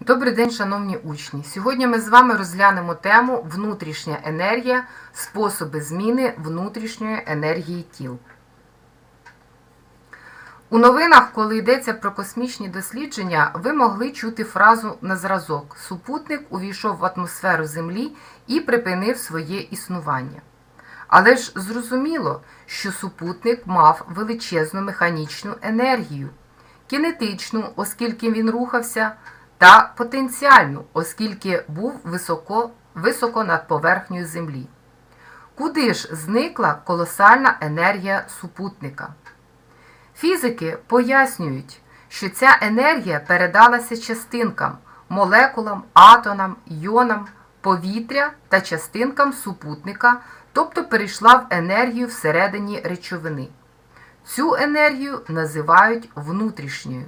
Добрий день, шановні учні! Сьогодні ми з вами розглянемо тему внутрішня енергія, способи зміни внутрішньої енергії тіл. У новинах, коли йдеться про космічні дослідження, ви могли чути фразу на зразок Супутник увійшов в атмосферу Землі і припинив своє існування. Але ж зрозуміло, що супутник мав величезну механічну енергію, кінетичну, оскільки він рухався, та потенціальну, оскільки був високо, високо над поверхнею Землі. Куди ж зникла колосальна енергія супутника? Фізики пояснюють, що ця енергія передалася частинкам, молекулам, атомам, йонам, повітря та частинкам супутника, тобто перейшла в енергію всередині речовини. Цю енергію називають внутрішньою.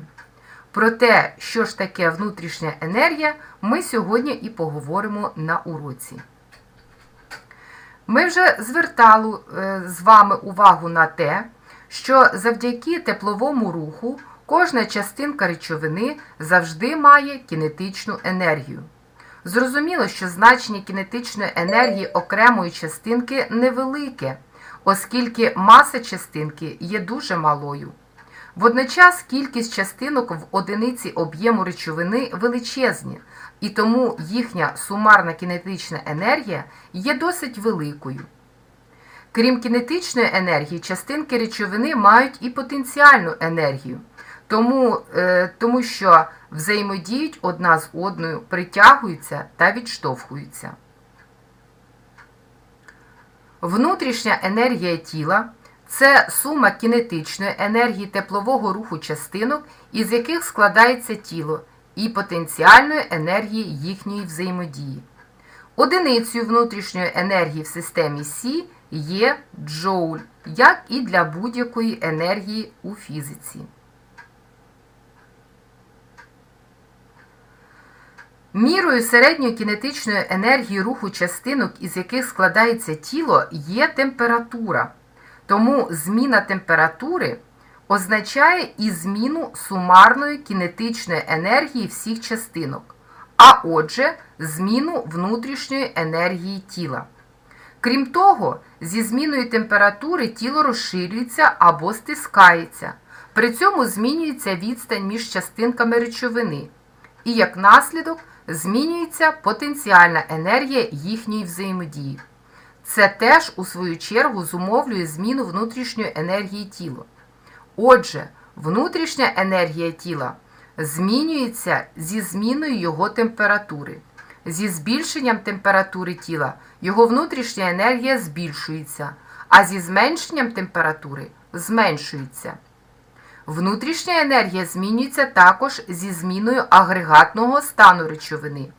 Про те, що ж таке внутрішня енергія, ми сьогодні і поговоримо на уроці. Ми вже звертали е, з вами увагу на те, що завдяки тепловому руху кожна частинка речовини завжди має кінетичну енергію. Зрозуміло, що значення кінетичної енергії окремої частинки невелике, оскільки маса частинки є дуже малою. Водночас кількість частинок в одиниці об'єму речовини величезні, і тому їхня сумарна кінетична енергія є досить великою. Крім кінетичної енергії, частинки речовини мають і потенціальну енергію, тому, е, тому що взаємодіють одна з одною, притягуються та відштовхуються. Внутрішня енергія тіла це сума кінетичної енергії теплового руху частинок, із яких складається тіло, і потенціальної енергії їхньої взаємодії. Одиницею внутрішньої енергії в системі Сі є джоуль, як і для будь-якої енергії у фізиці. Мірою середньої кінетичної енергії руху частинок, із яких складається тіло, є температура. Тому зміна температури означає і зміну сумарної кінетичної енергії всіх частинок, а отже, зміну внутрішньої енергії тіла. Крім того, зі зміною температури тіло розширюється або стискається. При цьому змінюється відстань між частинками речовини, і як наслідок змінюється потенціальна енергія їхньої взаємодії. Це теж, у свою чергу, зумовлює зміну внутрішньої енергії тіла. Отже, внутрішня енергія тіла змінюється зі зміною його температури. Зі збільшенням температури тіла його внутрішня енергія збільшується, а зі зменшенням температури зменшується. Внутрішня енергія змінюється також зі зміною агрегатного стану речовини.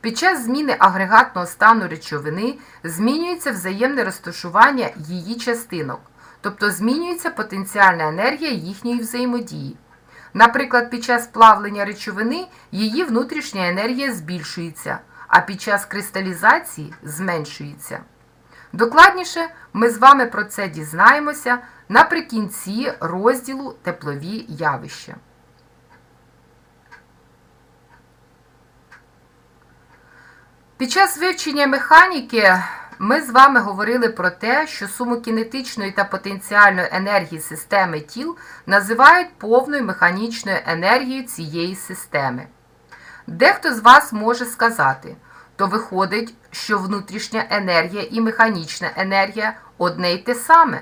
Під час зміни агрегатного стану речовини змінюється взаємне розташування її частинок, тобто змінюється потенціальна енергія їхньої взаємодії. Наприклад, під час плавлення речовини її внутрішня енергія збільшується, а під час кристалізації зменшується. Докладніше ми з вами про це дізнаємося наприкінці розділу теплові явища. Під час вивчення механіки ми з вами говорили про те, що суму кінетичної та потенціальної енергії системи тіл називають повною механічною енергією цієї системи. Дехто з вас може сказати, то виходить, що внутрішня енергія і механічна енергія одне й те саме.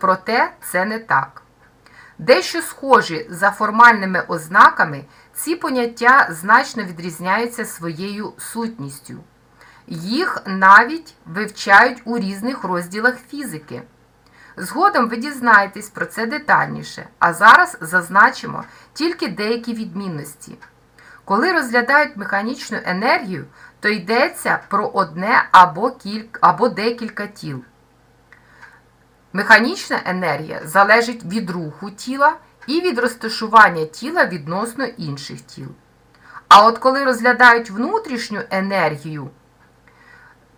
Проте це не так. Дещо схожі за формальними ознаками, ці поняття значно відрізняються своєю сутністю. Їх навіть вивчають у різних розділах фізики. Згодом ви дізнаєтесь про це детальніше, а зараз зазначимо тільки деякі відмінності. Коли розглядають механічну енергію, то йдеться про одне або, кілька, або декілька тіл. Механічна енергія залежить від руху тіла і від розташування тіла відносно інших тіл. А от коли розглядають внутрішню енергію,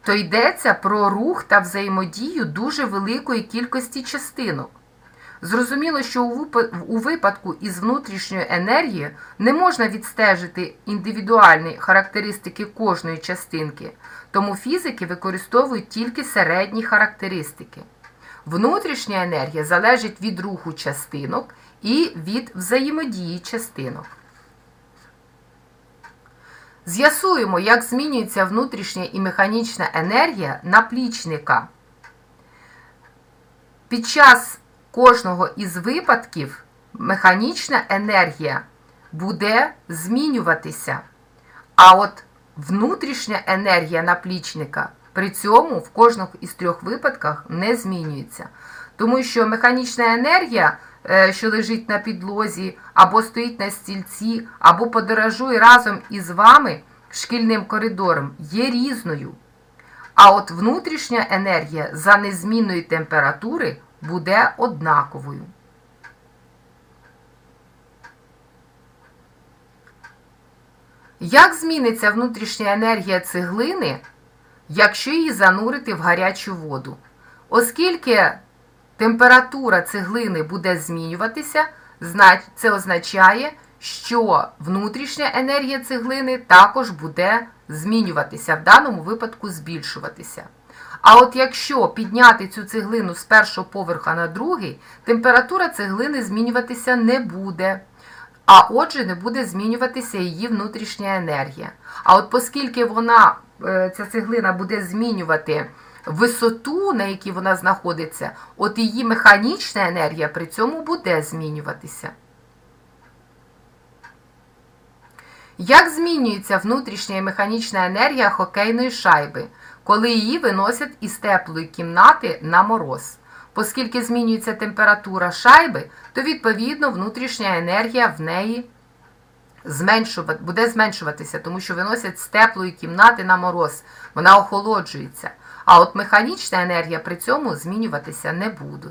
то йдеться про рух та взаємодію дуже великої кількості частинок. Зрозуміло, що у випадку із внутрішньої енергії не можна відстежити індивідуальні характеристики кожної частинки, тому фізики використовують тільки середні характеристики. Внутрішня енергія залежить від руху частинок і від взаємодії частинок. З'ясуємо, як змінюється внутрішня і механічна енергія наплічника. Під час кожного із випадків механічна енергія буде змінюватися. А от внутрішня енергія наплічника при цьому в кожному із трьох випадках не змінюється. Тому що механічна енергія, що лежить на підлозі, або стоїть на стільці, або подорожує разом із вами шкільним коридором, є різною. А от внутрішня енергія за незмінної температури буде однаковою. Як зміниться внутрішня енергія цеглини, якщо її занурити в гарячу воду? Оскільки температура цеглини буде змінюватися, це означає, що внутрішня енергія цеглини також буде змінюватися, в даному випадку збільшуватися. А от якщо підняти цю цеглину з першого поверха на другий, температура цеглини змінюватися не буде. А отже, не буде змінюватися її внутрішня енергія. А от оскільки вона, е, ця цеглина буде змінювати висоту, на якій вона знаходиться, от її механічна енергія при цьому буде змінюватися. Як змінюється внутрішня і механічна енергія хокейної шайби, коли її виносять із теплої кімнати на мороз? Оскільки змінюється температура шайби, то відповідно внутрішня енергія в неї буде зменшуватися, тому що виносять з теплої кімнати на мороз, вона охолоджується. А от механічна енергія при цьому змінюватися не буде.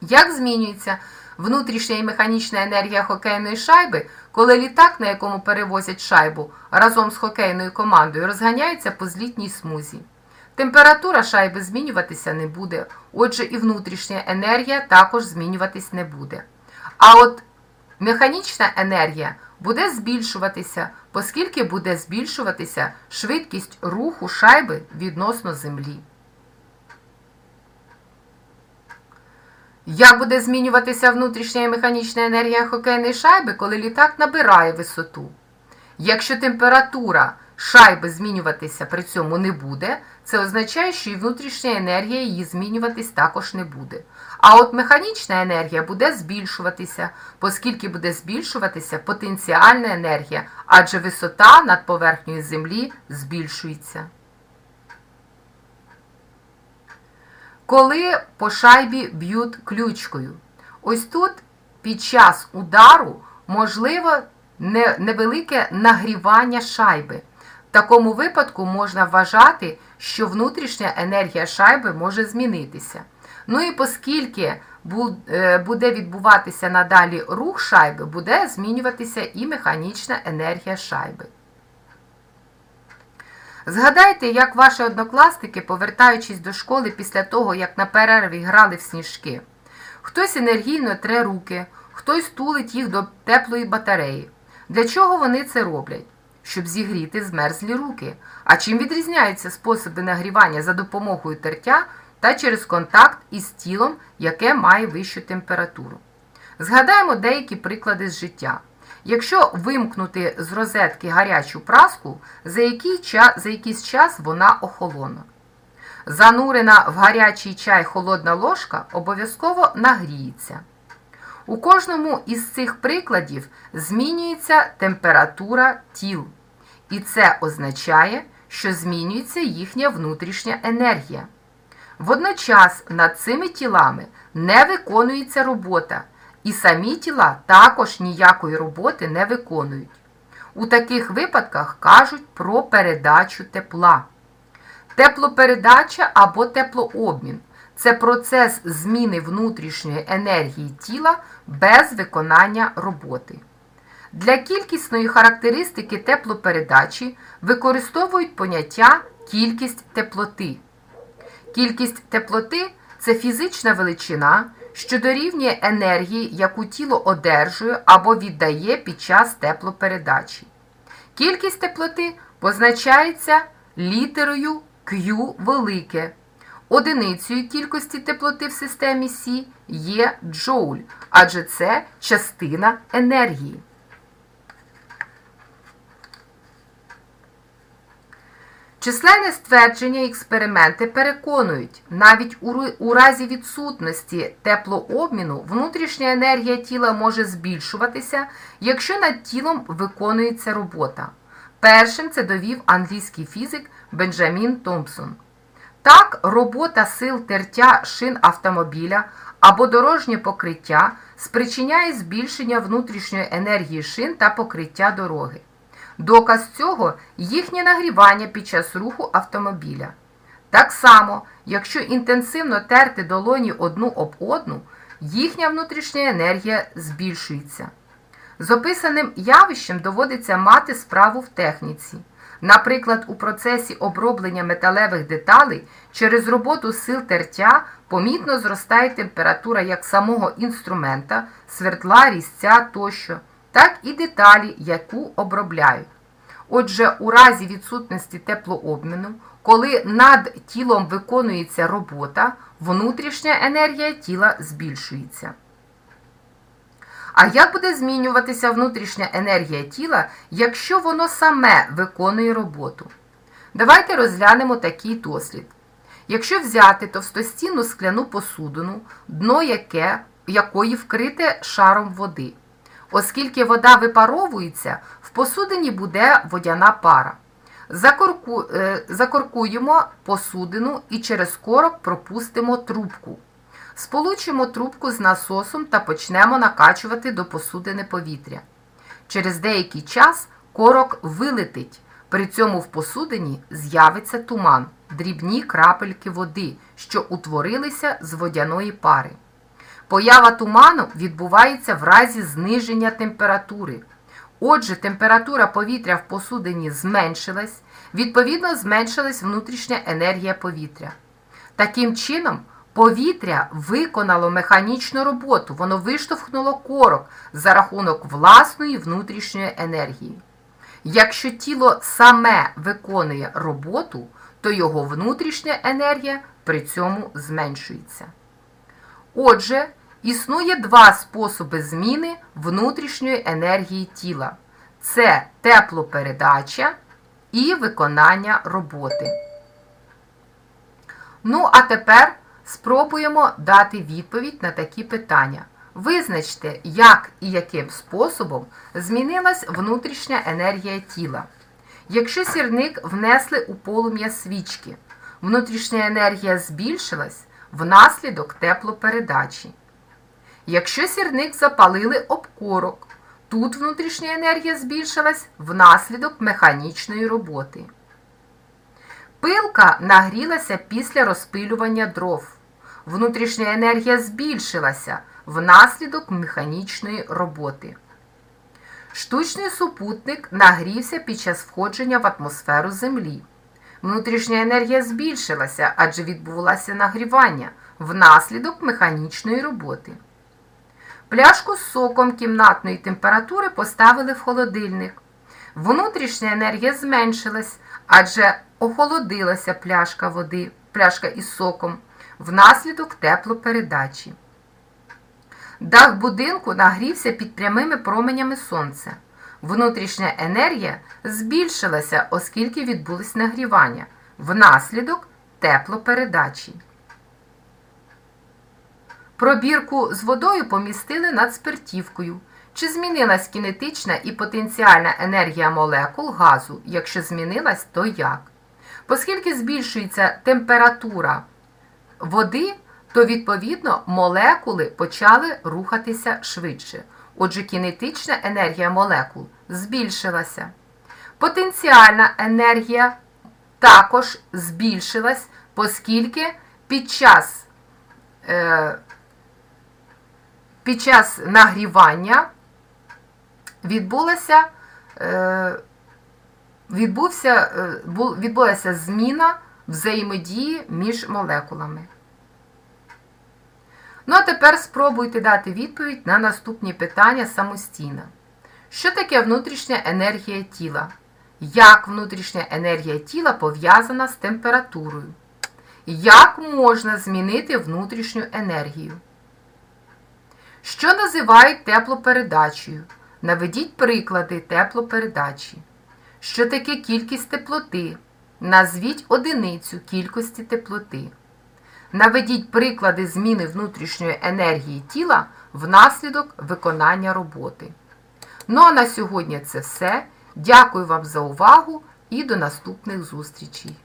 Як змінюється внутрішня і механічна енергія хокейної шайби, коли літак, на якому перевозять шайбу, разом з хокейною командою розганяється по злітній смузі? Температура шайби змінюватися не буде, отже, і внутрішня енергія також змінюватись не буде. А от механічна енергія буде збільшуватися, оскільки буде збільшуватися швидкість руху шайби відносно землі. Як буде змінюватися внутрішня і механічна енергія хокейної шайби, коли літак набирає висоту? Якщо температура шайби змінюватися при цьому не буде, це означає, що і внутрішня енергія її змінюватись також не буде. А от механічна енергія буде збільшуватися, оскільки буде збільшуватися потенціальна енергія, адже висота над поверхнею Землі збільшується. Коли по шайбі б'ють ключкою. Ось тут під час удару можливо невелике нагрівання шайби. В такому випадку можна вважати, що внутрішня енергія шайби може змінитися. Ну і оскільки е, буде відбуватися надалі рух шайби, буде змінюватися і механічна енергія шайби. Згадайте, як ваші однокласники, повертаючись до школи після того, як на перерві грали в сніжки. Хтось енергійно тре руки, хтось тулить їх до теплої батареї. Для чого вони це роблять? Щоб зігріти змерзлі руки. А чим відрізняються способи нагрівання за допомогою тертя та через контакт із тілом, яке має вищу температуру? Згадаємо деякі приклади з життя. Якщо вимкнути з розетки гарячу праску, за, який ча- за якийсь час вона охолоне. Занурена в гарячий чай холодна ложка обов'язково нагріється. У кожному із цих прикладів змінюється температура тіл, і це означає, що змінюється їхня внутрішня енергія. Водночас над цими тілами не виконується робота, і самі тіла також ніякої роботи не виконують. У таких випадках кажуть про передачу тепла. Теплопередача або теплообмін це процес зміни внутрішньої енергії тіла без виконання роботи. Для кількісної характеристики теплопередачі використовують поняття кількість теплоти. Кількість теплоти це фізична величина, що дорівнює енергії, яку тіло одержує або віддає під час теплопередачі. Кількість теплоти позначається літерою Q велике. Одиницею кількості теплоти в системі Сі є джоуль, адже це частина енергії. Численне ствердження і експерименти переконують, навіть у разі відсутності теплообміну внутрішня енергія тіла може збільшуватися, якщо над тілом виконується робота. Першим це довів англійський фізик Бенджамін Томпсон. Так, робота сил тертя шин автомобіля або дорожнє покриття спричиняє збільшення внутрішньої енергії шин та покриття дороги. Доказ цього їхнє нагрівання під час руху автомобіля. Так само, якщо інтенсивно терти долоні одну об одну, їхня внутрішня енергія збільшується. З описаним явищем доводиться мати справу в техніці. Наприклад, у процесі оброблення металевих деталей через роботу сил тертя помітно зростає температура як самого інструмента, свердла, різця тощо, так і деталі, яку обробляють. Отже, у разі відсутності теплообміну, коли над тілом виконується робота, внутрішня енергія тіла збільшується. А як буде змінюватися внутрішня енергія тіла, якщо воно саме виконує роботу? Давайте розглянемо такий дослід. Якщо взяти товстостінну скляну посудину, дно яке, якої вкрите шаром води, оскільки вода випаровується, в посудині буде водяна пара. Закорку, е, закоркуємо посудину і через корок пропустимо трубку. Сполучимо трубку з насосом та почнемо накачувати до посудини повітря. Через деякий час корок вилетить. При цьому в посудині з'явиться туман, дрібні крапельки води, що утворилися з водяної пари. Поява туману відбувається в разі зниження температури. Отже, температура повітря в посудині зменшилась, відповідно, зменшилась внутрішня енергія повітря. Таким чином, повітря виконало механічну роботу, воно виштовхнуло корок за рахунок власної внутрішньої енергії. Якщо тіло саме виконує роботу, то його внутрішня енергія при цьому зменшується. Отже, існує два способи зміни внутрішньої енергії тіла: це теплопередача і виконання роботи. Ну, а тепер спробуємо дати відповідь на такі питання. Визначте, як і яким способом змінилась внутрішня енергія тіла. Якщо сірник внесли у полум'я свічки, внутрішня енергія збільшилась внаслідок теплопередачі. Якщо сірник запалили об корок, тут внутрішня енергія збільшилась внаслідок механічної роботи. Пилка нагрілася після розпилювання дров. Внутрішня енергія збільшилася внаслідок механічної роботи. Штучний супутник нагрівся під час входження в атмосферу Землі. Внутрішня енергія збільшилася, адже відбулося нагрівання внаслідок механічної роботи. Пляшку з соком кімнатної температури поставили в холодильник. Внутрішня енергія зменшилась, адже охолодилася пляшка води, пляшка із соком внаслідок теплопередачі. Дах будинку нагрівся під прямими променями сонця. Внутрішня енергія збільшилася, оскільки відбулось нагрівання внаслідок теплопередачі. Пробірку з водою помістили над спиртівкою. Чи змінилась кінетична і потенціальна енергія молекул газу? Якщо змінилась, то як? Оскільки збільшується температура води, то відповідно молекули почали рухатися швидше. Отже, кінетична енергія молекул збільшилася. Потенціальна енергія також збільшилась, оскільки під час, е, під час нагрівання відбулася, е, відбувся, е, відбулася зміна взаємодії між молекулами. Ну а тепер спробуйте дати відповідь на наступні питання самостійно. Що таке внутрішня енергія тіла? Як внутрішня енергія тіла пов'язана з температурою? Як можна змінити внутрішню енергію? Що називають теплопередачею? Наведіть приклади теплопередачі. Що таке кількість теплоти? Назвіть одиницю кількості теплоти. Наведіть приклади зміни внутрішньої енергії тіла внаслідок виконання роботи. Ну а на сьогодні це все. Дякую вам за увагу і до наступних зустрічей!